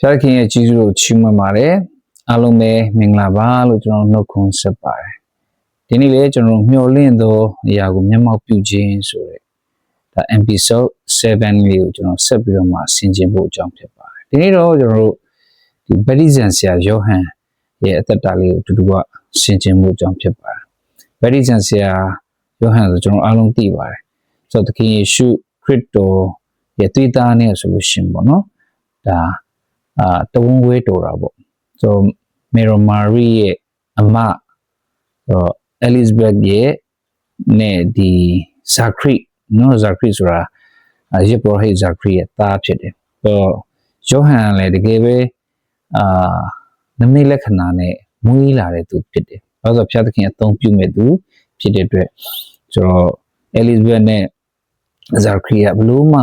ဖျားခင်ရဲ့ကြီးစုကိုချီးမွမ်းပါတယ်အားလုံးပဲမင်္ဂလာပါလို့ကျွန်တော်နှုတ်ခွန်းဆက်ပါတယ်ဒီနေ့လေကျွန်တော်မျှော်လင့်သောအရာကိုမျက်မှောက်ပြုခြင်းဆိုတဲ့ဒါ episode 7လေးကိုကျွန်တော်ဆက်ပြီးတော့မှဆင်ခြင်ဖို့အကြောင်းဖြစ်ပါတယ်ဒီနေ့တော့ကျွန်တော်တို့ဒီဗတ္တိဇန်ဆရာယောဟန်ရဲ့အသက်တာလေးကိုအတူတူကဆင်ခြင်ဖို့အကြောင်းဖြစ်ပါတယ်ဗတ္တိဇန်ဆရာယောဟန်ဆိုကျွန်တော်အားလုံးသိပါတယ်ဆိုတော့သခင်ယေရှုခရစ်တော်ရဲ့သွေးသားနဲ့ဆိုလို့ရှရင်ပေါ့နော်ဒါ အာတဝန်းဝဲတော်တာပေါ့ဆိုမေရိုမာရီရဲ့အမဆိုအဲလစ်ဘက်ရဲ့နဲ့ဒီဇာခရီနော်ဇာခရီဆိုတာအာယေဘရဟိဇာခရီရဲ့သားဖြစ်တယ်ဆိုယောဟန်လည်းတကယ်ပဲအာနမိတ်လက္ခဏာနဲ့မွေးလာတဲ့သူဖြစ်တယ်ဘာလို့ဆိုဖျားသခင်အသုံးပြုမဲ့သူဖြစ်တဲ့အတွက်ဆိုတော့အဲလစ်ဘက်နဲ့ဇာခရီကဘလို့မှ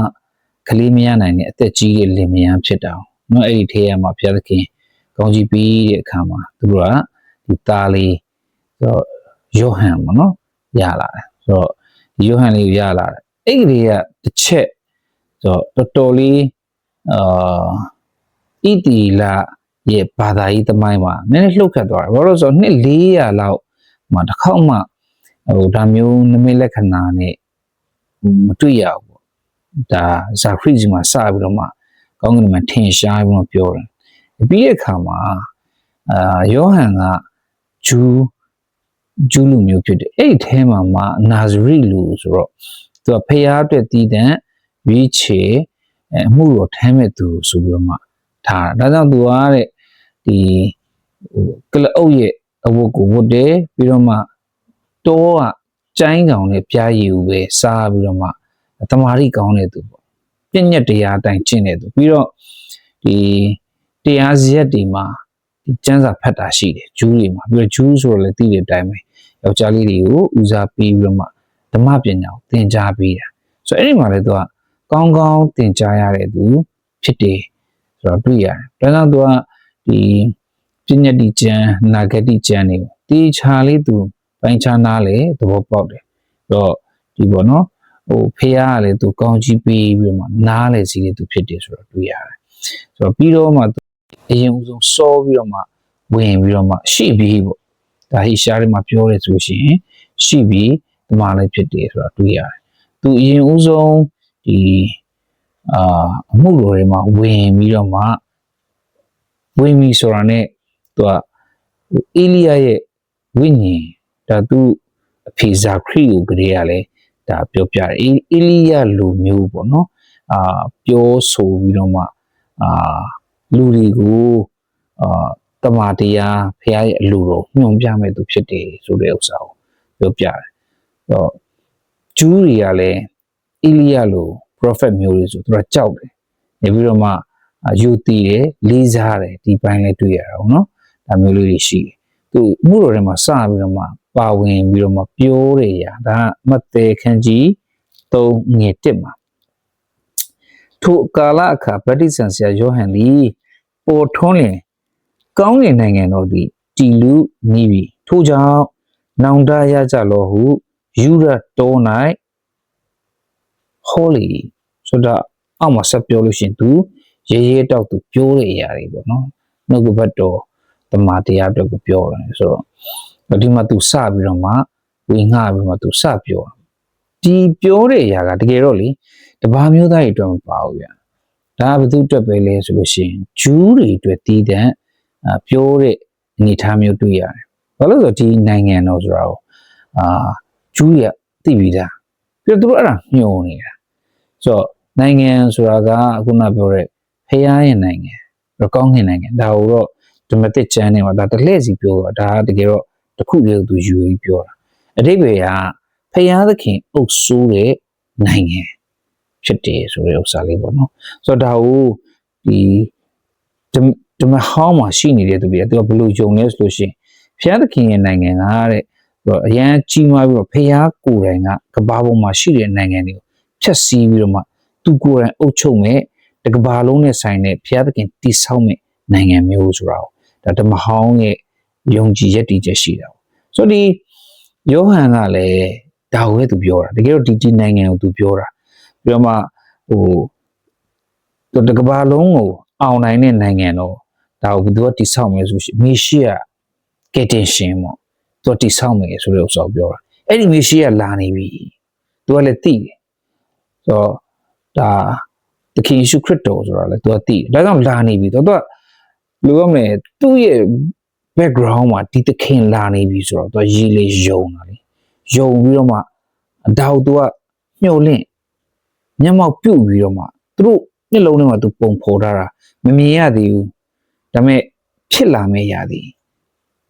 ကလေးမရနိုင်တဲ့အသက်ကြီးရဲ့လင်မယားဖြစ်တာ။ နော်အဲ့ဒီထဲရမှာဘုရားသခင်ကောင်းကြီးပြီးတဲ့အခါမှာသူတို့ကဒီသားလေးဆိုတော့ယောဟန်ပေါ့နော်ရလာတယ်ဆိုတော့ဒီယောဟန်လေးကိုရလာတယ်အဲ့ဒီကတစ်ချက်ဆိုတော့တော်တော်လေးအာဣတိလရဲ့ဘာသာရေးသမိုင်းမှာနည်းနည်းလှုပ်ခတ်သွားတယ်ဘာလို့လဲဆိုတော့နှစ်400လောက်မှာတစ်ခေါက်မှဟိုဒါမျိုးနမိတ်လက္ခဏာနဲ့မတွေ့ရဘူးပေါ့ဒါဇာခရီဂျီမှာစပြီးတော့မှ ကောင်းကင်မှာထင်ရှားပြီးတော့ပြောတယ်ပြီးတဲ့အခါမှာအာယောဟန်ကဂျူးဂျူးလူမျိုးဖြစ်တယ်အဲ့ဒီထဲမှာမှနာဇရိလူဆိုတော့သူကဖျားအတွက်တည်တဲ့ရွေးချယ်အမှုတော်ထမ်းမဲ့သူဆိုပြီးတော့မှထားတာဒါကြောင့်သူကတဲ့ဒီဟိုကလအုပ်ရဲ့အဝတ်ကိုဝတ်တယ်ပြီးတော့မှတောကကျိုင်းကောင်နဲ့ပြားရည်ကိုပဲစားပြီးတော့မှတမာရီကောင်းတဲ့သူပေါ့ ပြည့်ညက်တရားအတိုင်းကျင့်တဲ့သူပြီးတော့ဒီတရားစရက်တွေမှာဒီကျမ်းစာဖတ်တာရှိတယ်ဂျူးတွေမှာပြီးတော့ဂျူးဆိုတော့လည်းသိတဲ့အတိုင်းပဲယောက်ျားလေးတွေကိုဦးစားပေးပြီးတော့မှဓမ္မပညာကိုသင်ကြားပေးတာဆိုတော့အဲ့ဒီမှာလည်းသူကကောင်းကောင်းသင်ကြားရတဲ့သူဖြစ်တယ်ဆိုတော့တွေ့ရတယ်ဒါကြောင့်သူကဒီပြည့်ညက်တိကျမ်းနာဂတိကျမ်းတွေကိုတေချာလေးသူပိုင်းခြားနားလေသဘောပေါက်တယ်အဲ့တော့ဒီပေါ့နော် ဟိုဖေးရကလည်းသူကောင်းကြီးပေးပြီးတော့မှနားလေစီတဲ့သူဖြစ်တယ်ဆိုတော့တွေ့ရတယ်ဆိုတော့ပြီးတော့မှသူအရင်ဦးဆုံးစောပြီးတော့မှဝင်ပြီးတော့မှရှိပြီးပေါ့ဒါဟိရှားတွေမှာပြောတယ်ဆိုရှင်ရှိပြီးဒီမှာလည်းဖြစ်တယ်ဆိုတော့တွေ့ရတယ်သူအရင်ဦးဆုံးဒီအာအမှုတော်တွေမှာဝင်ပြီးတော့မှဝင်ပြီးဆိုတာ ਨੇ သူကအေလိယရဲ့ဝိညာဉ်ဒါသူအဖေဇာခရီကိုကလေးရလဲ ဒါပြောပြတယ်အေအေလိယလူမျိုးပေါ့နော်အာပြောဆိုပြီးတော့မှအာလူတွေကိုအာတမန်တရားဖခင်ရဲ့အလူတော်ညွှန်ပြမဲ့သူဖြစ်တယ်ဆိုတဲ့ဥစ္စာကိုပြောပြတယ်။တော့ဂျူးတွေကလည်းအေလိယလူ prophet မျိုးတွေဆိုသူကကြောက်တယ်။နေပြီးတော့မှအာယူတည်တယ်လေးစားတယ်ဒီပိုင်းလေးတွေ့ရတာပေါ့နော်။ဒါမျိုးလေးတွေရှိတယ်။ သူမှုတော်ထဲမှာစပြီးတော့မှပါဝင်ပြီးတော့မှပြောရရဒါကမတဲခန်းကြီး3ငွေ1မှာထိုကာလအခါဗတ္တိဇံဆရာယောဟန်သည်ပေါ်ထွန်းလင်ကောင်းကင်နိုင်ငံတော်သည်တည်လူနေပြီထို့ကြောင့်နောင်တရကြလောဟုယူရတော၌ဟောလီဆိုတော့အောက်မှာဆက်ပြောလို့ရှရင်သူရေရဲတောက်သူပြောတဲ့အရာတွေပေါ့နော်နှုတ်ကပတ်တော် တမန်တရားအတွက်ကိုပြောတယ်ဆိုတော့ဒီမှာသူစပြီးတော့မှဝင်ငှပြီးတော့မှသူစပြောဒီပြောတဲ့အရာကတကယ်တော့လေတဘာမျိုးသားတွေအတွက်မပါဘူးဗျာဒါကဘယ်သူအတွက်ပဲလဲဆိုလို့ရှိရင်ဂျူးတွေအတွက်တည်တဲ့ပြောတဲ့အနေအထားမျိုးတွေ့ရတယ်ဘာလို့လဲဆိုတော့ဒီနိုင်ငံတော်ဆိုတာကိုအာဂျူးရသိပြီးသားပြီးတော့သူတို့အဲ့ဒါညှို့နေတာဆိုတော့နိုင်ငံဆိုတာကအခုနပြောတဲ့ဖျားရဲ့နိုင်ငံတော့ကောင်းကင်နိုင်ငံဒါကိုတော့ ဒီမတစ်ချမ်းနေမှာဒါတလှည့်စီပြောတာဒါကတကယ်တော့တစ်ခုတည်းသူယူပြီးပြောတာအတိတ်ပဲကဖျားသခင်အုပ်စိုးတဲ့နိုင်ငံဖြစ်တယ်ဆိုတဲ့ဥစ္စာလေးပေါ့နော်ဆိုတော့ဒါကိုဒီဒီမဟောင်းမှာရှိနေတဲ့သူတွေကသူကဘယ်လိုယုံလဲဆိုလို့ရှိရင်ဖျားသခင်ရဲ့နိုင်ငံကတဲ့အရန်ကြီးမားပြီးတော့ဖျားကိုယ်တိုင်ကကဘာပေါ်မှာရှိတဲ့နိုင်ငံတွေကိုဖြတ်စည်းပြီးတော့မှသူကိုယ်တိုင်အုပ်ချုပ်မဲ့တကဘာလုံးနဲ့ဆိုင်တဲ့ဖျားသခင်တည်ဆောက်မဲ့နိုင်ငံမျိုးဆိုတာကို ဒါဓမ္မဟောင်းရဲ့ယုံကြည်ရက်တည်ချက်ရှိတာပေါ့ဆိုတော့ဒီယောဟန်ကလည်းဒါကိုပဲသူပြောတာတကယ်တော့ဒီဒီနိုင်ငံကိုသူပြောတာပြီးတော့မှဟိုတကဘာလုံးကိုအောင်နိုင်တဲ့နိုင်ငံတော့ဒါကိုဘယ်သူကတိဆောက်မယ်ဆိုရှင်မေရှိယကက်တင်ရှင်ပေါ့သူကတိဆောက်မယ်ဆိုတဲ့ဥစ္စာကိုပြောတာအဲ့ဒီမေရှိယလာနေပြီသူကလည်းသိတယ်ဆိုတော့ဒါသခင်ယေရှုခရစ်တော်ဆိုတာလည်းသူကသိတယ်ဒါကြောင့်လာနေပြီသူက လူရမယ်သူ့ရဲ့ background မှာဒီသခင်လာနေပြီဆိုတော့သူကရေးလေယုံတာလေယုံပြီးတော့မှအတောက်သူကညှို့လင့်မျက်မှောက်ပြုတ်ပြီးတော့မှသူတို့မျက်လုံးထဲမှာသူပုံဖော်ထားတာမမြင်ရသေးဘူးဒါပေမဲ့ဖြစ်လာမယ့်ရသည်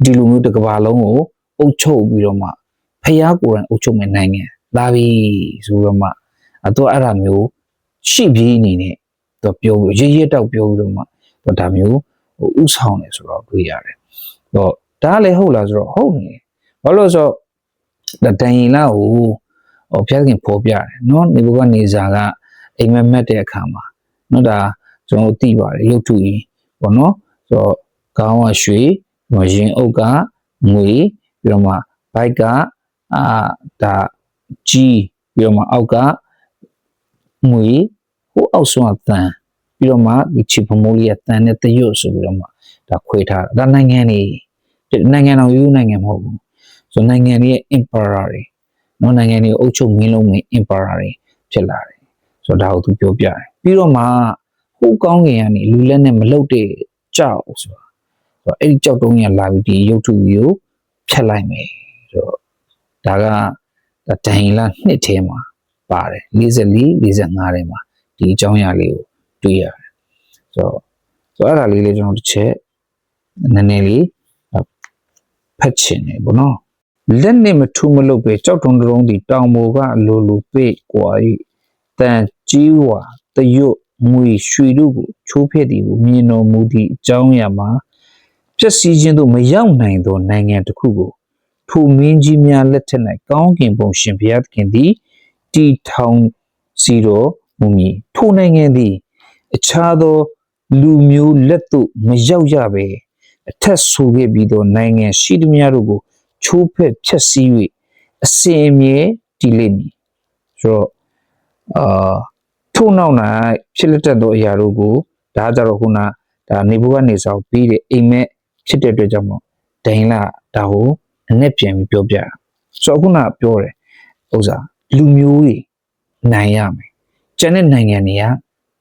ဒီလိုမျိုးတစ်ကမ္ဘာလုံးကိုအုပ်ချုပ်ပြီးတော့မှဖျားကိုယ်တိုင်အုပ်ချုပ်မဲ့နိုင်ငံလာပြီဆိုတော့မှအတော့အဲ့ဒါမျိုးရှိပြီးအနေနဲ့သူပြောပြီးရရတောက်ပြောပြီးတော့မှသူဒါမျိုး ဟိုဥဆောင်တယ်ဆိုတော့တွေ့ရတယ်တော့ဒါလည်းဟုတ်လားဆိုတော့ဟုတ်နေဘာလို့လဲဆိုတော့ဒါတန်ရင်လာကိုဟိုဖျားခင်ဖော်ပြတယ်နော်နေဘကနေစာကအိမ်မက်မက်တဲ့အခါမှာနော်ဒါကျွန်တော်တို့သိပါတယ်ရုပ်ထုကြီးပေါ့နော်ဆိုတော့ခေါင်းကရွှေဟိုရင်အုပ်ကငွေပြီးတော့မှဘိုက်ကအာဒါကြီးပြီးတော့မှအောက်ကငွေဟိုအောက်ဆုံးကတန် ပြီးတော့မှဒီချီပမိုးလေးကတန်နဲ့တရွတ်ဆိုပြီးတော့မှဒါခွေထားတာဒါနိုင်ငံနေနိုင်ငံတော်ယူနိုင်ငံမဟုတ်ဘူးဆိုနိုင်ငံတွေရဲ့ emperor တွေနော်နိုင်ငံတွေအုပ်ချုပ်မင်းလုံးဝင် emperor တွေဖြစ်လာတယ်ဆိုတော့ဒါကိုသူပြောပြတယ်ပြီးတော့မှဟိုကောင်းကင်ကနေလူလက်နဲ့မလုတ်တဲ့ကြောက်ဆိုတာဆိုတော့အဲ့ဒီကြောက်တုံးရလာပြီးဒီရုပ်ထုကြီးကိုဖြတ်လိုက်မယ်ဆိုတော့ဒါကဒါဒိုင်လာနှစ်ထဲမှာပါတယ်44 45ထဲမှာဒီအကြောင်းအရာလေးကို တွေ့ရတယ်ဆိုတော့ဆိုတော့အဲ့ဒါလေးလေးကျွန်တော်တစ်ချက်နည်းနည်းလေးဖတ်ချင်တယ်ဗောနော်လက်နဲ့မထူးမလုပ်ပဲကြောက်တုံတုံးဒီတောင်ပေါ်ကအလိုလိုပေ့ကွာ၍တန်ကြီးဝါတရွတ်ငွေရွှေတို့ကိုချိုးဖဲ့သည်ကိုမြင်တော်မူသည့်အကြောင်းအရာမှာပျက်စီးခြင်းသို့မရောက်နိုင်သောနိုင်ငံတစ်ခုကိုထိုမင်းကြီးများလက်ထက်၌ကောင်းကင်ဘုံရှင်ဘုရားသခင်သည်တည်ထောင်စီတော်မူမည်ထိုနိုင်ငံသည် အခြားသော လူမျိုးလက်သို့မရောက်ရပဲအထက်ဆိုခဲ့ပြီးသောနိုင်ငံရှိသမျှတို့ကိုချိုးဖက်ဖျက်ဆီး၍အစင်အမြဲတည်လိမ့်မည်ဆိုတော့အာထို့နောက်၌ဖြစ်လက်တတ်သောအရာတို့ကိုဒါကြတော့ခုနဒါနေဘူးကနေစောက်ပြီးတဲ့အိမ်မက်ဖြစ်တဲ့အတွက်ကြောင့်မို့ဒိန်လာဒါကိုအနဲ့ပြန်ပြီးပြောပြတာဆိုတော့ခုနပြောတယ်ဥစ္စာလူမျိုးတွေနိုင်ရမယ်ကျန်တဲ့နိုင်ငံတွေက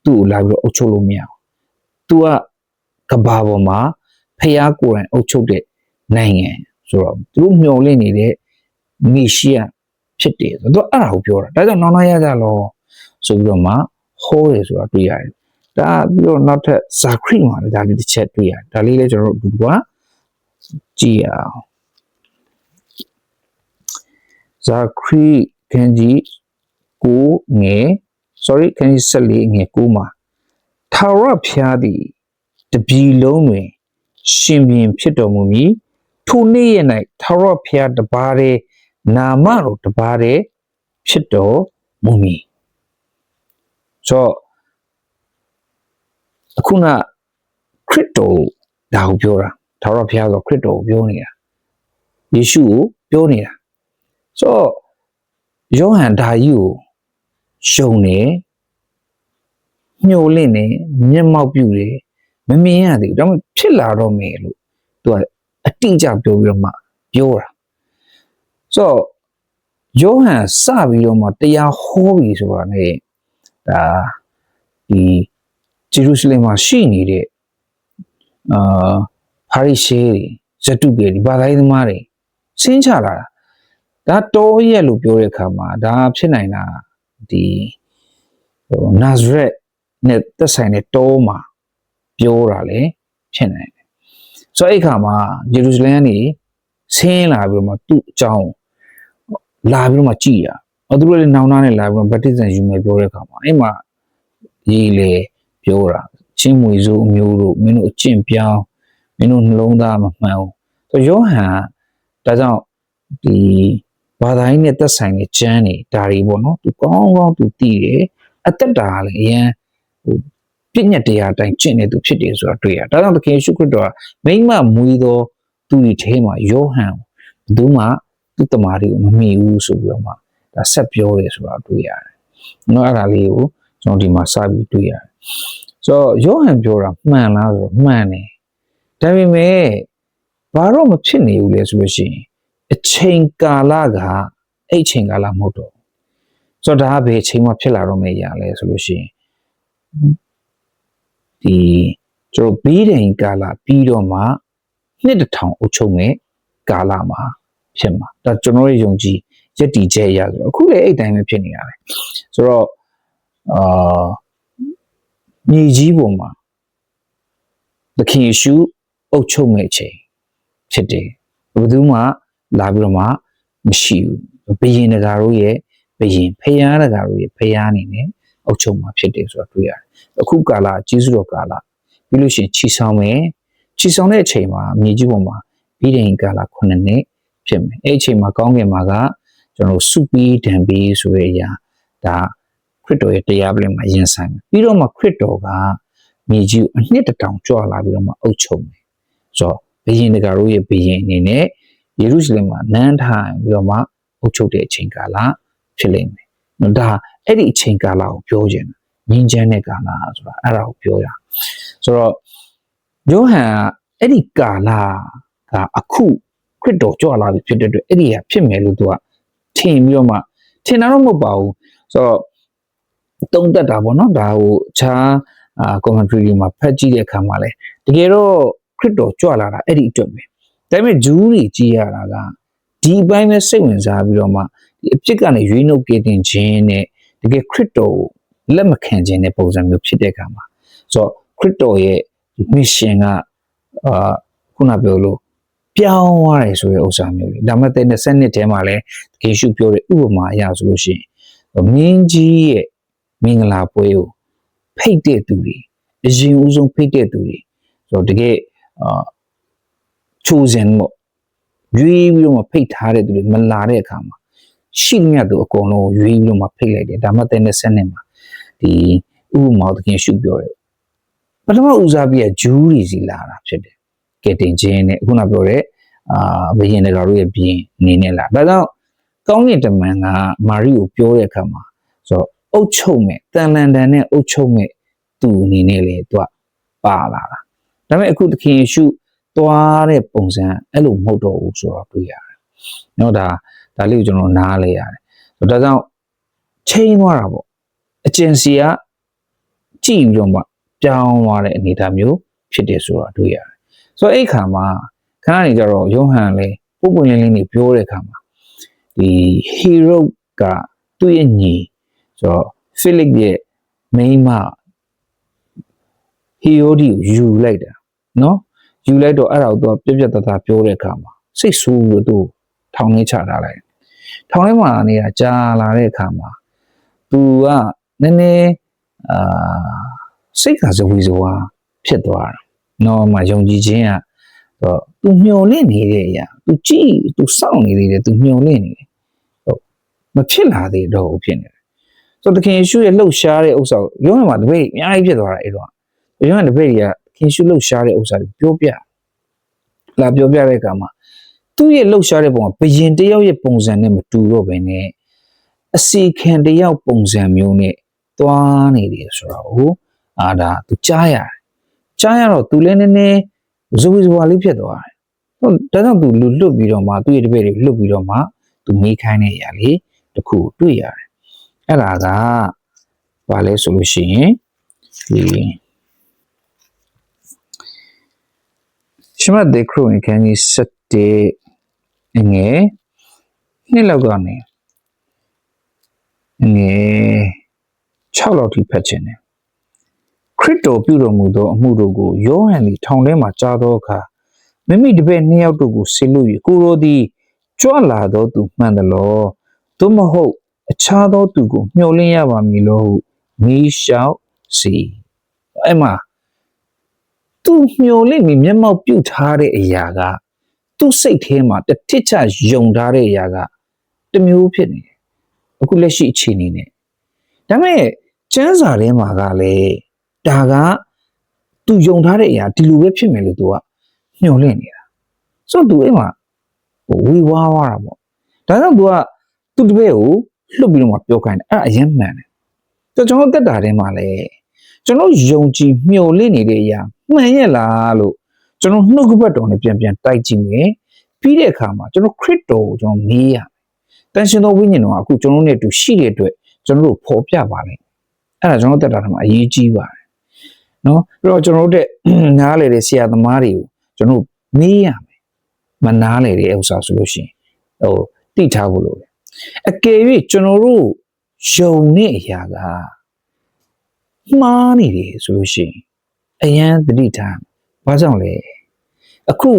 သူ့ကိုလာပြီးတော့အုပ်ချုပ်လို့မရဘူး။ तू ကကဘာပေါ်မှာဖျားကိုယ်တိုင်အုပ်ချုပ်တဲ့နိုင်ငံဆိုတော့သူတို့မျှော်လင့်နေတဲ့မေရှိယဖြစ်တယ်ဆိုတော့ तू အဲ့ဒါကိုပြောတာဒါကြောင့်နောင်နာရကြလောဆိုပြီးတော့မှဟောတယ်ဆိုတာတွေ့ရတယ်။ဒါပြီးတော့နောက်ထပ်ဇာခရိမှာလည်းဒါလေးတစ်ချက်တွေ့ရတယ်။ဒါလေးလည်းကျွန်တော်တို့ဒီကွာကြည့်ရအောင်။ဇာခရိခန်းကြီးကိုငယ် sorry ခန်းကြီး14ငယ်9မှာထာဝရဘုရားသည်တပြီလုံးတွင် ရှင်ပြန်ဖြစ်တော်မူမည်ထိုနေ့ရက်၌ထာဝရဘုရားတပါးတည်းနာမတော်တပါးတည်းဖြစ်တော်မူမည်ဆိုတော့အခုနခရစ်တော်ဒါကိုပြောတာထာဝရဘုရားဆိုခရစ်တော်ကိုပြောနေတာယေရှုကိုပြောနေတာဆိုတော့ယောဟန်ဒါကြီးကို ရှုံတယ်ညှို့လင့်နေမျက်မှောက်ပြုတယ်မမြင်ရသေးဘူးဒါပေမဲ့ဖြစ်လာတော့မယ်လို့သူကအတိအကျပြောပြီးတော့မှပြောတာဆိုတော့ယောဟန်စပြီးတော့မှတရားဟောပြီဆိုတာ ਨੇ ဒါဒီဂျေရုရှလင်မှာရှိနေတဲ့အာဖာရိရှဲတွေဇတုတွေဒီဘာသာရေးသမားတွေဆင်းချလာတာဒါတော်ရက်လို့ပြောတဲ့အခါမှာဒါဖြစ်နိုင်တာ ဒီဟိုနာဇရက်နဲ့သက်ဆိုင်တဲ့တောမှာပြောတာလေဖြစ်နိုင်တယ်ဆိုတော့အဲ့ခါမှာဂျေရုရှလင်ကနေဆင်းလာပြီးတော့မှသူ့အကြောင်းလာပြီးတော့မှကြည်ရအော်သူတို့လည်းနောင်နာနဲ့လာပြီးတော့ဗတ္တိဇံယူမယ်ပြောတဲ့အခါမှာအဲ့မှာရေးလေပြောတာချင်းမွေစုအမျိုးတို့မင်းတို့အကျင့်ပြောင်းမင်းတို့နှလုံးသားမမှန်ဘူးဆိုယောဟန်ဒါကြောင့်ဒီ ဘာသာရေးနဲ့သက်ဆိုင်တဲ့ကျမ်းတွေဒါတွေပေါ့နော်သူကောင်းကောင်းသူသိတယ်အသက်တာလည်းအရင်ဟိုပြည့်ညက်တရားအတိုင်းကျင့်နေသူဖြစ်တယ်ဆိုတာတွေ့ရဒါကြောင့်သခင်ယေရှုခရစ်တော်ကမိမမွေးသောသူတွေထဲမှာယောဟန်ဘယ်သူမှသူ့တမာတွေကိုမမိဘူးဆိုပြီးတော့မှဒါဆက်ပြောတယ်ဆိုတာတွေ့ရတယ်။နော်အဲ့ဒါလေးကိုကျွန်တော်ဒီမှာစပြီးတွေ့ရတယ်။ဆိုတော့ယောဟန်ပြောတာမှန်လားဆိုတော့မှန်တယ်ဒါပေမဲ့ဘာတော့မဖြစ်နေဘူးလဲဆိုလို့ရှိရင် အချိန်ကာလကအဲ့အချိန်ကာလမဟုတ်တော့ဘူးဆိုတော့ဒါကဘယ်အချိန်မှဖြစ်လာတော့မယ့်အရာလဲဆိုလို့ရှိရင်ဒီကျွန်တော်ဘီးဒိန်ကာလပြီးတော့မှနှစ်တစ်ထောင်အုပ်ချုပ်မဲ့ကာလမှာဖြစ်မှာဒါကျွန်တော်ရဲ့ယုံကြည်ယက်တီချက်အရာဆိုတော့အခုလည်းအဲ့အတိုင်းပဲဖြစ်နေတာပဲဆိုတော့အာမြေကြီးပေါ်မှာသခင်ယေရှုအုပ်ချုပ်မဲ့အချိန်ဖြစ်တယ်ဘယ်သူမှ လာပြီးတော့မှမရှိဘူးဘယင်တကာတို့ရဲ့ဘယင်ဖယားတကာတို့ရဲ့ဖယားအနေနဲ့အုပ်ချုပ်မှာဖြစ်တယ်ဆိုတာတွေ့ရတယ်အခုကာလကျေးဇူးတော်ကာလပြီးလို့ရှိရင်ချီဆောင်မယ်ချီဆောင်တဲ့အချိန်မှာမြေကြီးပေါ်မှာပြီးတဲ့ကာလ9နှစ်ဖြစ်မယ်အဲ့အချိန်မှာကောင်းကင်မှာကကျွန်တော်တို့စုပြီးတံပြီးဆိုတဲ့အရာဒါခရစ်တော်ရဲ့တရားပလင်မှာရင်ဆိုင်မယ်ပြီးတော့မှခရစ်တော်ကမြေကြီးကိုအနှစ်တစ်တောင်ကြွလာပြီးတော့မှအုပ်ချုပ်မယ်ဆိုတော့ဘယင်တကာတို့ရဲ့ဘယင်အနေနဲ့ ယေရုရှလင်မှာနန်းထိုင်ပြီးတော့မှအုပ်ချုပ်တဲ့အချိန်ကာလဖြစ်လိမ့်မယ်နော်ဒါအဲ့ဒီအချိန်ကာလကိုပြောခြင်းငင်းချမ်းတဲ့ကာလဆိုတာအဲ့ဒါကိုပြောရဆိုတော့ယောဟန်ကအဲ့ဒီကာလကအခုခရစ်တော်ကြွလာပြီဖြစ်တဲ့အတွက်အဲ့ဒီဟာဖြစ်မယ်လို့သူကထင်ပြီးတော့မှထင်တာတော့မဟုတ်ပါဘူးဆိုတော့တုံးတက်တာပေါ့နော်ဒါဟိုအခြားအာ commentary တွေမှာဖတ်ကြည့်တဲ့အခါမှာလဲတကယ်တော့ခရစ်တော်ကြွလာတာအဲ့ဒီအတွက်ပဲ ဒါပေမဲ့ဂျူးတွေကြည်ရတာကဒီအပိုင်းပဲစိတ်ဝင်စားပြီးတော့မှဒီအဖြစ်ကနေရွေးနှုတ်ကေတင်ခြင်းနဲ့တကယ်ခရစ်တော်ကိုလက်မခံခြင်းတဲ့ပုံစံမျိုးဖြစ်တဲ့အခါမှာဆိုတော့ခရစ်တော်ရဲ့ mission ကအာခုနပြောလို့ပြောင်းသွားတယ်ဆိုတဲ့ဥစ္စာမျိုးလေဒါမှတဲ့20နှစ်ထဲမှာလဲတကယ်ရှုပြောတဲ့ဥပမာအရဆိုလို့ရှိရင်မင်းကြီးရဲ့မင်္ဂလာပွဲကိုဖိတ်တဲ့သူတွေအရင်ဦးဆုံးဖိတ်တဲ့သူတွေဆိုတော့တကယ်အာ chosen ပေါ့ရွေးပြီးတော့မှဖိတ်ထားတဲ့သူတွေမလာတဲ့အခါမှာရှိမြတ်သူအကုန်လုံးရွေးပြီးတော့မှဖိတ်လိုက်တယ်ဒါမှတဲ့20နှစ်မှာဒီဥပမာတကယ်ရှုပြောတယ်ပထမဦးစားပြီးကဂျူးတွေစီလာတာဖြစ်တယ်ကဲတင်ခြင်းနဲ့ခုနပြောတဲ့အာဘယင်တကာတို့ရဲ့ဘီရင်အနေနဲ့လာဒါကြောင့်ကောင်းကင်တမန်ကမာရိကိုပြောတဲ့အခါမှာဆိုတော့အုတ်ချုပ်မဲ့တန်လန်တန်နဲ့အုတ်ချုပ်မဲ့သူအနေနဲ့လေသူကပါလာတာဒါပေမဲ့အခုသခင်ယေရှု သွားတဲ့ပုံစံအဲ့လိုမဟုတ်တော့ဘူးဆိုတော့တွေ့ရတယ်။နော်ဒါဒါလေးကိုကျွန်တော်နားလဲရတယ်။ဒါကြောင့်ချိန်သွားတာပေါ့။အကျင့်စီကကြည့်ပြီးတော့မှပြောင်းသွားတဲ့အနေအထားမျိုးဖြစ်တယ်ဆိုတော့တွေ့ရတယ်။ဆိုတော့အဲ့ခါမှာခဏနေကြတော့ယောဟန်လည်းပုံပုံရင်းလေးနေပြောတဲ့ခါမှာဒီ hero ကသူ့ရဲ့ညီဆိုတော့ Philip ရဲ့မိန်းမ hero ဒီကိုယူလိုက်တာနော်။ ယူလိုက်တော့အဲ့ဒါကိုသူကပြက်ပြက်သားသားပြောတဲ့အခါမှာစိတ်ဆိုးပြီးတော့သူထောင်ထဲချထားလိုက်ထောင်ထဲမှာနေတာကြာလာတဲ့အခါမှာသူကနည်းနည်းအာစိတ်ကဇဝီဇဝါဖြစ်သွားတာနော်မှယုံကြည်ခြင်းကတော့သူမျောလင့်နေတဲ့အရာသူကြည့်သူစောင့်နေသေးတယ်သူမျောလင့်နေတယ်ဟုတ်မဖြစ်လာသေးတော့ဘူးဖြစ်နေတယ်ဆိုတော့တခင်ယေရှုရဲ့လှုပ်ရှားတဲ့ဥစ္စာကိုရုံးရမှာတပည့်အများကြီးဖြစ်သွားတာအဲ့တော့ရုံးရတပည့်တွေက ခင်ရှုလှုပ်ရှားတဲ့ဥစ္စာတွေပြောပြလာပြောပြတဲ့အခါမှာသူ့ရဲ့လှုပ်ရှားတဲ့ပုံကဘယင်တယောက်ရဲ့ပုံစံနဲ့မတူတော့ဘဲနဲ့အစီခံတယောက်ပုံစံမျိုးနဲ့သွားနေတယ်ဆိုတော့အာဒါသူကြားရတယ်ကြားရတော့သူလည်းနည်းနည်းဇဝေဇဝါလေးဖြစ်သွားတယ်ဟုတ်ဒါကြောင့်သူလူလွတ်ပြီးတော့မှသူ့ရဲ့တပည့်တွေလွတ်ပြီးတော့မှသူမေးခိုင်းတဲ့အရာလေးတစ်ခုတွေ့ရတယ်အဲ့ဒါကဘာလဲဆိုလို့ရှိရင်ဒီ ရှမတ်ဒေခရိုနီကန်ကြီး7အငယ်နှစ်လောက်ကနေအငယ်6လောက်ထိဖတ်ခြင်းတယ်ခရစ်တော်ပြုတော်မူသောအမှုတို့ကိုယောဟန်သည်ထောင်ထဲမှကြားသောအခါမိမိတပည့်နှစ်ယောက်တို့ကိုဆေလို့၍ကိုရောသည်ကြွလာသောသူမှန်သလောသို့မဟုတ်အခြားသောသူကိုမျှော်လင့်ရပါမည်လို့မီးလျှောက်စီအဲ့မှာ သူမျောလင့်ပြီးမျက်မှောက်ပြုတ်ထားတဲ့အရာကသူ့စိတ်ထဲမှာတစ်ထစ်ချယုံထားတဲ့အရာကတစ်မျိုးဖြစ်နေတယ်အခုလက်ရှိအခြေအနေနဲ့ဒါပေမဲ့ကျမ်းစာထဲမှာကလည်းဒါကသူယုံထားတဲ့အရာဒီလိုပဲဖြစ်မယ်လို့သူကမျှော်လင့်နေတာဆိုတော့သူအဲ့မှာဟိုဝေဝါးသွားတာပေါ့ဒါကြောင့်သူကသူ့တပည့်ကိုလှုပ်ပြီးတော့မှပြောခိုင်းတယ်အဲ့ဒါအရင်မှန်တယ်ကျွန်တော်တက်တာထဲမှာလည်း ကျွန်တော်ယုံကြည်မျှော်လင့်နေတဲ့အရာမှန်ရဲ့လားလို့ကျွန်တော်နှုတ်ကပတ်တော်နဲ့ပြန်ပြန်တိုက်ကြည့်မယ်ပြီးတဲ့အခါမှာကျွန်တော်ခရစ်တော်ကိုကျွန်တော်မေးရမယ်တန်ရှင်သောဝိညာဉ်တော်ကအခုကျွန်တော်နဲ့အတူရှိတဲ့အတွက်ကျွန်တော်တို့ဖော်ပြပါလိမ့်မယ်အဲ့ဒါကျွန်တော်တက်တာမှာအရေးကြီးပါတယ်နော်ပြီးတော့ကျွန်တော်တို့တဲ့နားလေတဲ့ဆရာသမားတွေကိုကျွန်တော်မေးရမယ်မနားလေတဲ့ဥစ္စာဆိုလို့ရှိရင်ဟိုတိထားဖို့လိုတယ်အကယ်၍ကျွန်တော်တို့ယုံတဲ့အရာက မှားနေတယ်ဆိုလို့ရှိရင်အရန်တတိထားဘာကြောင့်လဲအခု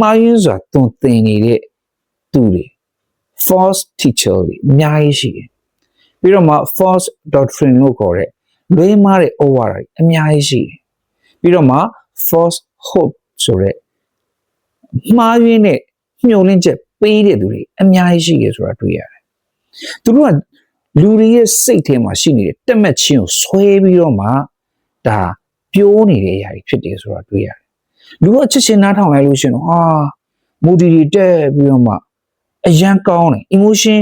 မှားယွင်းစွာသွန်သင်နေတဲ့သူတွေ false teacher တွေအများကြီးရှိတယ်ပြီးတော့မှ false doctrine လို့ခေါ်တဲ့လွဲမှားတဲ့ over တွေအများကြီးရှိတယ်ပြီးတော့မှ false hope ဆိုတဲ့မှားယွင်းတဲ့မျှော်လင့်ချက်ပေးတဲ့သူတွေအများကြီးရှိတယ်ဆိုတာတွေ့ရတယ်သူတို့က လူတွေရဲ့စိတ်ထဲမှာရှိနေတဲ့တက်မှတ်ခြင်းကိုဆွဲပြီးတော့မှဒါပြိုးနေတဲ့အရာတွေဖြစ်တယ်ဆိုတာတွေ့ရတယ်လူကချစ်ချင်းနားထောင်လိုက်လို့ရှိရင်တော့ဟာမူဒီတွေတက်ပြီးတော့မှအရန်ကောင်းတယ် emotion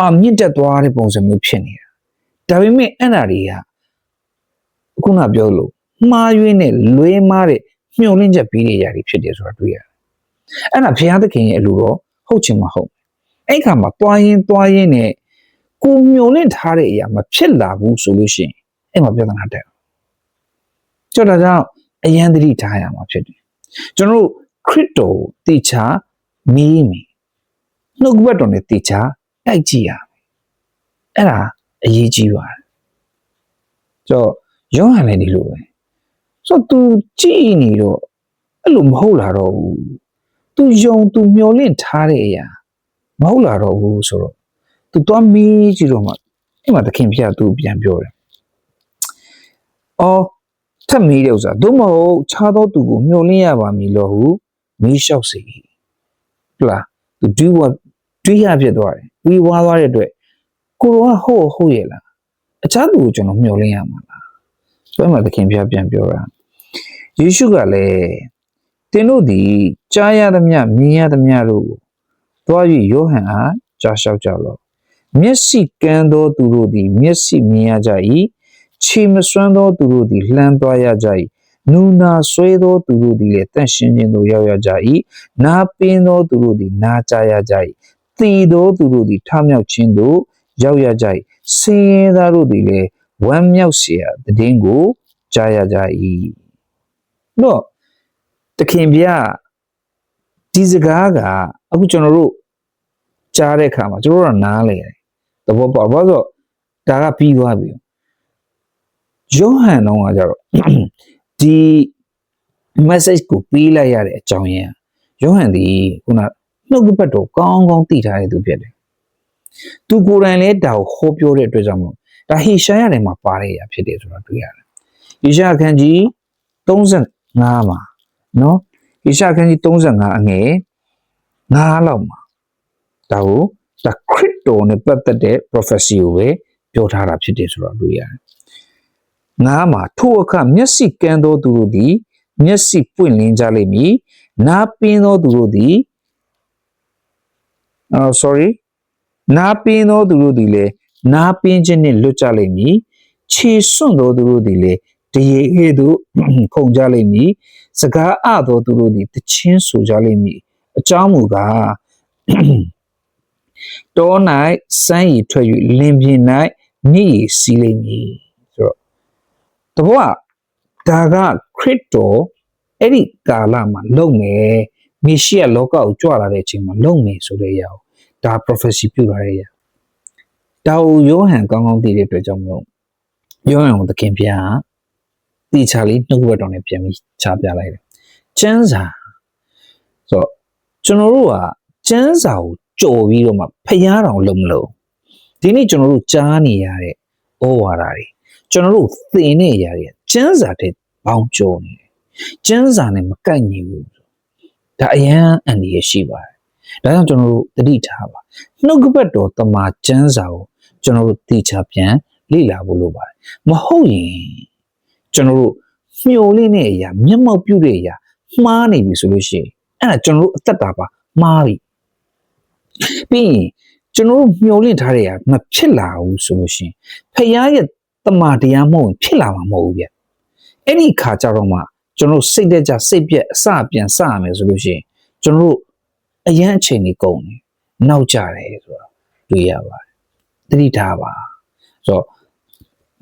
အမြင့်တက်သွားတဲ့ပုံစံမျိုးဖြစ်နေတာဒါပေမဲ့အဲ့ဒါတွေကခုနပြောလို့မှားယွင်းတဲ့လွဲမှားတဲ့မျှော်လင့်ချက်ပြီးတဲ့အရာတွေဖြစ်တယ်ဆိုတာတွေ့ရတယ်အဲ့ဒါဘုရားသခင်ရဲ့အလိုတော့ဟုတ်ချင်မှဟုတ်အဲ့ခါမှာတွားရင်တွားရင်နဲ့ ကိုမျောလင့်ထားတဲ့အရာမဖြစ်လာဘူးဆိုလို့ရှိရင်အဲ့မှာပြဿနာတက်ကျော်ဒါကြောင့်အယံတတိထားရမှာဖြစ်တယ်ကျွန်တော်တို့ခရစ်တော်ကိုတေချာမီးမီနှုတ်ကပတ်တော်နဲ့တေချာတိုက်ကြည့်ရမယ်အဲ့ဒါအရေးကြီးပါတယ်ကျော်ယောဟန်လည်းဒီလိုပဲဆိုတော့ तू ကြည့်နေတော့အဲ့လိုမဟုတ်လာတော့ဘူး तू ယုံ तू မျောလင့်ထားတဲ့အရာမဟုတ်လာတော့ဘူးဆိုတော့ သူသွားမေးကြည့်တော့မှအဲ့မှာသခင်ဖျားသူ့ပြန်ပြောတယ်။အော်ထပ်မေးတဲ့ဥစ္စာသို့မဟုတ်ခြားသောသူကိုမျှော်လင့်ရပါမည်လို့ဟုမေးလျှောက်စေ။ဟုတ်လား။သူတွေးဝတွေးရဖြစ်သွားတယ်။တွေးဝါသွားတဲ့အတွက်ကိုရောကဟုတ်ဟုတ်ရဲ့လား။အခြားသူကိုကျွန်တော်မျှော်လင့်ရမှာလား။ဆိုမှသခင်ဖျားပြန်ပြောတာ။ယေရှုကလည်းသင်တို့သည်ကြားရသမျှမြင်ရသမျှတို့ကိုသွား၍ယောဟန်အားကြားလျှောက်ကြလော့ မျက်စိကန်းသောသူတို့သည်မျက်စိမြင်ရကြ၏ခြေမစွမ်းသောသူတို့သည်လှမ်းသွားရကြ၏နူနာဆွဲသောသူတို့သည်လည်းတန့်ရှင်းခြင်းသို့ရောက်ရကြ၏နာပင်သောသူတို့သည်နာကြရကြ၏သီသောသူတို့သည်ထမြောက်ခြင်းသို့ရောက်ရကြ၏ဆင်းရဲသားတို့သည်လည်းဝမ်းမြောက်เสียတည်င်းကိုကြားရကြ၏တော့တခင်ဗျာဒီစကားကအခုကျွန်တော်တို့ကြားတဲ့အခါမှာကျွန်တော်တို့ကနားလေတယ် သဘောပေါက်ဘာလို့ဒါကပြီးသွားပြီယောဟန်တော့ကကြတော့ဒီ message ကိုပေးလိုက်ရတဲ့အကြောင်းရင်းယောဟန်ဒီခုနနှုတ်ကပတ်တော်ကောင်းကောင်းသိထားတဲ့သူဖြစ်တယ်သူကိုယ်တိုင်လည်းဒါကိုဟောပြောတဲ့အတွက်ကြောင့်မို့ဒါဟေရှာယထဲမှာပါတဲ့အရာဖြစ်တယ်ဆိုတာတွေ့ရတယ်ဟေရှာခန်းကြီး35မှာနော်ဟေရှာခန်းကြီး35အငယ်9လောက်မှာဒါကိုဒါခရစ် တော်နဲ့ပတ်သက်တဲ့ prophecy ကိုပဲပြောထားတာဖြစ်တယ်ဆိုတော့တွေ့ရတယ်။ငါမှာထိုအခါမျက်စိကန်းသောသူတို့သည် မျက်စိပွင့်လင်းကြလိမ့်မည်။နားပင်းသောသူတို့သည်အော် sorry နားပင်းသောသူတို့သည်လည်းနားပင်းခြင်းနှင့်လွတ်ကြလိမ့်မည်။ခြေစွန့်သောသူတို့သည်လည်းတရေဟဲ့သို့ခုန်ကြလိမ့်မည်။စကားအသောသူတို့သည်တချင်းဆိုကြလိမ့်မည်။အကြောင်းမူကား တော၌စမ်းရည်ထွက်၍လင်ပြင်၌မြည်ရည်စီးလိမ့်မည်ဆိုတော့တဘောကဒါကခရစ်တော်အဲ့ဒီကာလမှာလုံမယ်မေရှိယလောကကိုကြွလာတဲ့အချိန်မှာလုံမယ်ဆိုတဲ့အရာကိုဒါ prophecy ပြုလာတဲ့အရာဒါကိုယောဟန်ကောင်းကောင်းသိတဲ့အတွက်ကြောင့်မလို့ယောဟန်ကိုသခင်ပြတိချာလေးနှုတ်ဘတ်တော်နဲ့ပြန်ပြီးချပြလိုက်တယ်ကျမ်းစာဆိုတော့ကျွန်တော်တို့ကကျမ်းစာကို ကြော်ပြီးတော့မှဖျားတောင်လုံးမလို့ဒီနေ့ကျွန်တော်တို့ကြားနေရတဲ့ဩဝါဒတွေကျွန်တော်တို့သင်နေရတဲ့ကျမ်းစာတဲ့ဘောင်းကြော်နေတယ်ကျမ်းစာနဲ့မကိုက်ညီဘူးဒါအရန်အန္တရာယ်ရှိပါတယ်ဒါကြောင့်ကျွန်တော်တို့တတိထားပါနှုတ်ကပတ်တော်တမန်ကျမ်းစာကိုကျွန်တော်တို့သိချပြန်လေ့လာဖို့လိုပါတယ်မဟုတ်ရင်ကျွန်တော်တို့မျောလင့်တဲ့အရာမျက်မှောက်ပြုတဲ့အရာမှားနေပြီဆိုလို့ရှိရင်အဲ့ဒါကျွန်တော်တို့အသက်တာပါမှားပြီ ပြီးရင်ကျွန်တော်တို့မျှော်လင့်ထားတဲ့အရာမဖြစ်လာဘူးဆိုလို့ရှိရင်ဖခင်ရဲ့တမာတရားမဟုတ်ရင်ဖြစ်လာမှာမဟုတ်ဘူးဗျအဲ့ဒီခါကြတော့မှကျွန်တော်တို့စိတ်တက်ကြစိတ်ပြက်အစပြန်စရမယ်ဆိုလို့ရှိရင်ကျွန်တော်တို့အရန်အချိန်ကြီးကုန်တယ်နောက်ကြတယ်ဆိုတော့တွေ့ရပါတယ်တတိထားပါဆိုတော့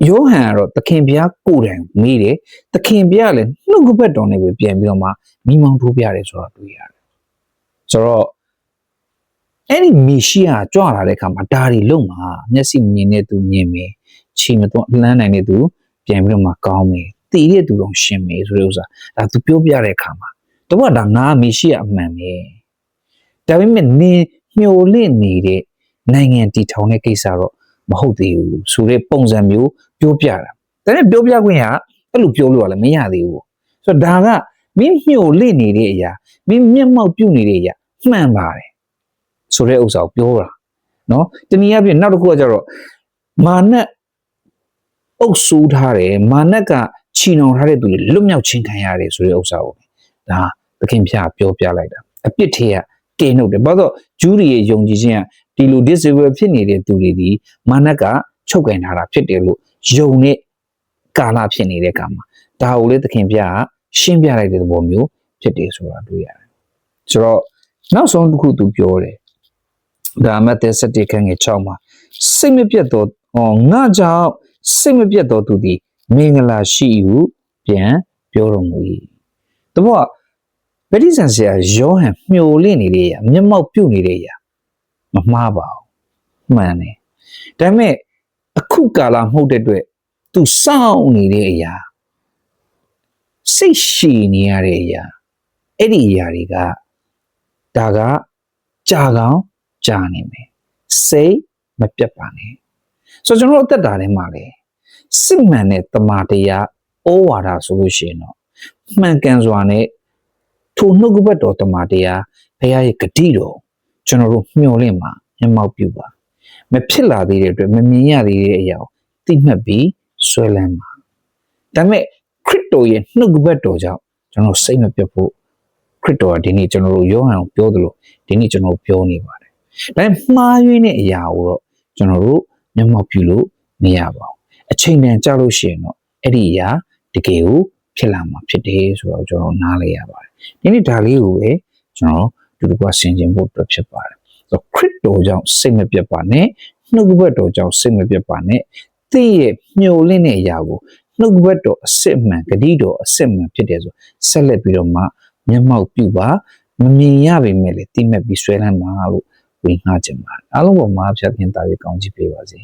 ယောဟန်ကတော့သခင်ဘုရားကိုယ်တိုင်မေးတယ်သခင်ဘုရားလည်းနှုတ်ကပတ်တော်နဲ့ပဲပြန်ပြီးတော့မှမိမောင်းထိုးပြတယ်ဆိုတော့တွေ့ရတယ်ဆိုတော့ အဲ့ဒီမီရှိယာကြွလာတဲ့အခါမှာဒါတွေလုံးမှာမျက်စိမြင်တဲ့သူမြင်မယ်ခြေမတော့လှမ်းနိုင်တဲ့သူပြန်ပြီးတော့မှကောင်းမယ်တည်တဲ့သူတော့ရှင်းမယ်ဆိုတဲ့ဥစ္စာဒါသူပြောပြတဲ့အခါမှာတော့ကဒါငါမီရှိယာအမှန်ပဲဒါပေမဲ့နင်မျောလင့်နေတဲ့နိုင်ငံတည်ထောင်တဲ့ကိစ္စတော့မဟုတ်သေးဘူးဆိုတဲ့ပုံစံမျိုးပြောပြတာဒါပေမဲ့ပြောပြခွင့်ကအဲ့လိုပြောလို့ကလည်းမရသေးဘူးဆိုတော့ဒါကမင်းမျောလင့်နေတဲ့အရာမင်းမျက်မှောက်ပြုတ်နေတဲ့အရာမှန်ပါတယ် ဆိုတဲ့ဥစ္စာကိုပြောတာနော်တနည်းအားဖြင့်နောက်တစ်ခုကကျတော့မာနအုပ်ဆိုးထားတယ်မာနကချီနှောင်ထားတဲ့သူတွေလွတ်မြောက်ခြင်းခံရတယ်ဆိုတဲ့ဥစ္စာကိုဒါသခင်ဖျားပြောပြလိုက်တာအပြစ်ထေကတင်နှုတ်တယ်ဘာလို့ဂျူးရီရဲ့ယုံကြည်ခြင်းကဒီလို disable ဖြစ်နေတဲ့သူတွေဒီမာနကချုပ်ကင်ထားတာဖြစ်တယ်လို့ယုံတဲ့ကာလဖြစ်နေတဲ့အခါမှာဒါကိုလေသခင်ဖျားကရှင်းပြလိုက်တဲ့သဘောမျိုးဖြစ်တယ်ဆိုတာတွေ့ရတယ်ဆိုတော့နောက်ဆုံးတစ်ခုသူပြောတယ် ဒါမှတဲ့စတိခန်းငယ်6မှာစိတ်မပြတ်တော့ဟောငါကြောင့်စိတ်မပြတ်တော့သူသည်မင်္ဂလာရှိဟုပြန်ပြောတော်မူ၏တဘောကဗတ္တိဇန်ဆရာယောဟန်မျှိုလင့်နေတဲ့ရာမျက်မှောက်ပြုတ်နေတဲ့ရာမမှားပါဘူးမှန်တယ်ဒါပေမဲ့အခုကာလမဟုတ်တဲ့အတွက်သူစောင့်နေတဲ့အရာစိတ်ရှည်နေရတဲ့အရာအဲ့ဒီအရာတွေကဒါကကြာကောင်း ကြာနေမယ်စိတ်မပြတ်ပါနဲ့ဆိုတော့ကျွန်တော်တို့အသက်တာထဲမှာလေစစ်မှန်တဲ့တမာတရားဩဝါဒဆိုလို့ရှိရင်တော့မှန်ကန်စွာနဲ့ထိုနှုတ်ကပတ်တော်တမာတရားဘုရားရဲ့ဂတိတော်ကျွန်တော်တို့မျှော်လင့်မှာမျက်မှောက်ပြုပါမဖြစ်လာသေးတဲ့အတွက်မမြင်ရသေးတဲ့အရာကိုသိမှတ်ပြီးဆွဲလန်းပါဒါပေမဲ့ခရစ်တော်ရဲ့နှုတ်ကပတ်တော်ကြောင့်ကျွန်တော်စိတ်မပြတ်ဖို့ခရစ်တော်ကဒီနေ့ကျွန်တော်တို့ယောဟန်ကိုပြောသလိုဒီနေ့ကျွန်တော်ပြောနေပါတယ် ဒါပေမဲ့မှားယွင်းတဲ့အရာကိုတော့ကျွန်တော်တို့မျက်မှောက်ပြုလို့မရပါဘူးအချိန်တန်ကြာလို့ရှိရင်တော့အဲ့ဒီအရာတကယ်ကိုဖြစ်လာမှာဖြစ်တယ်ဆိုတော့ကျွန်တော်နားလဲရပါတယ်ဒီနေ့ဒါလေးကိုပဲကျွန်တော်တူတူကဆင်ခြင်ဖို့အတွက်ဖြစ်ပါတယ်ဆိုတော့ခရစ်တော်ကြောင့်စိတ်မပြတ်ပါနဲ့နှုတ်ကပတ်တော်ကြောင့်စိတ်မပြတ်ပါနဲ့သင်ရဲ့မျောလင့်တဲ့အရာကိုနှုတ်ကပတ်တော်အစစ်အမှန်ဂတိတော်အစစ်အမှန်ဖြစ်တယ်ဆိုဆက်လက်ပြီးတော့မှမျက်မှောက်ပြုပါမမြင်ရပေမဲ့လည်းတိမဲ့ပြီးဆွဲလန်းပါလို့ ဝင်ငှချင်ပါတယ်အားလုံးပေါ်မှာဖြတ်သင်တာတွေကောင်းချီးပေးပါစေ